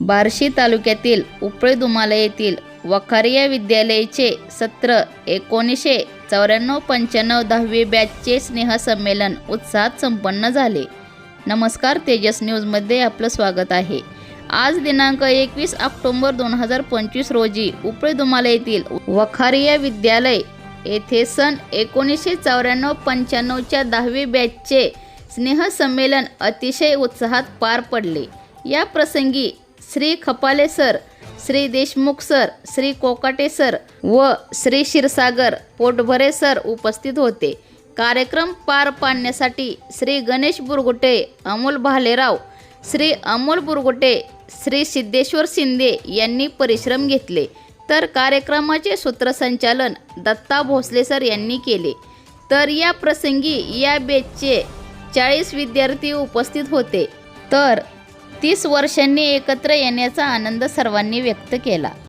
बार्शी तालुक्यातील उपळे दुमाला येथील वखारिया विद्यालयाचे सत्र एकोणीसशे चौऱ्याण्णव पंच्याण्णव दहावी बॅचचे स्नेहसंमेलन उत्साहात संपन्न झाले. नमस्कार तेजस न्यूजमध्ये आपलं स्वागत आहे. आज दिनांक एकवीस ऑक्टोंबर दोन हजार पंचवीस रोजी उपळे दुमाला येथील वखारिया विद्यालय येथे सन एकोणीसशे चौऱ्याण्णव पंच्याण्णवच्या दहावी बॅचचे स्नेहसंमेलन अतिशय उत्साहात पार पडले. या प्रसंगी Shri Khapale sir Shri Deshmukh sir Shri Kokate sir व श्री क्षीरसागर पोटभरे सर उपस्थित होते. कार्यक्रम पार पाडण्यासाठी श्री गणेश बुरगुटे अमोल भालेराव श्री अमोल बुरगुटे श्री सिद्धेश्वर शिंदे यांनी परिश्रम घेतले. तर कार्यक्रमाचे सूत्रसंचालन दत्ता भोसले सर यांनी केले. तर या प्रसंगी या बेचचे चाळीस विद्यार्थी उपस्थित होते. तर तीस वर्षांनी एकत्र येण्याचा आनंद सर्वांनी व्यक्त केला.